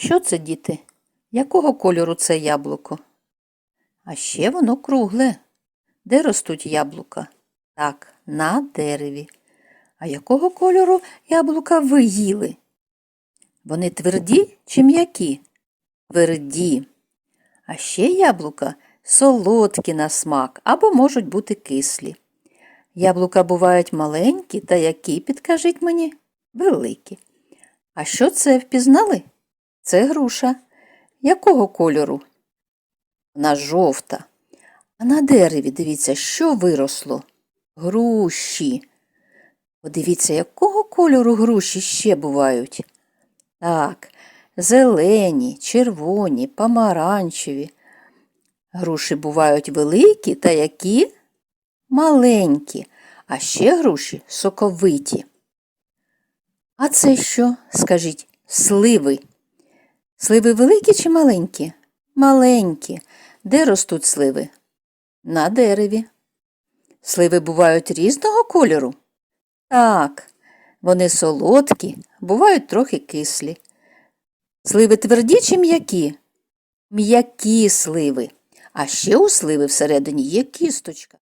Що це, діти? Якого кольору це яблуко? А ще воно кругле. Де ростуть яблука? Так, на дереві. А якого кольору яблука ви їли? Вони тверді чи м'які? Тверді. А ще яблука солодкі на смак або можуть бути кислі. Яблука бувають маленькі та які, підкажіть мені, великі. А що це впізнали? Це груша. Якого кольору? Вона жовта. А на дереві, дивіться, що виросло? Груші. Подивіться, якого кольору груші ще бувають? Так, зелені, червоні, помаранчеві. Груші бувають великі та які? Маленькі, а ще груші соковиті. А це що? Скажіть, сливи. Сливи великі чи маленькі? Маленькі. Де ростуть сливи? На дереві. Сливи бувають різного кольору? Так, вони солодкі, бувають трохи кислі. Сливи тверді чи м'які? М'які сливи. А ще у сливи всередині є кісточка.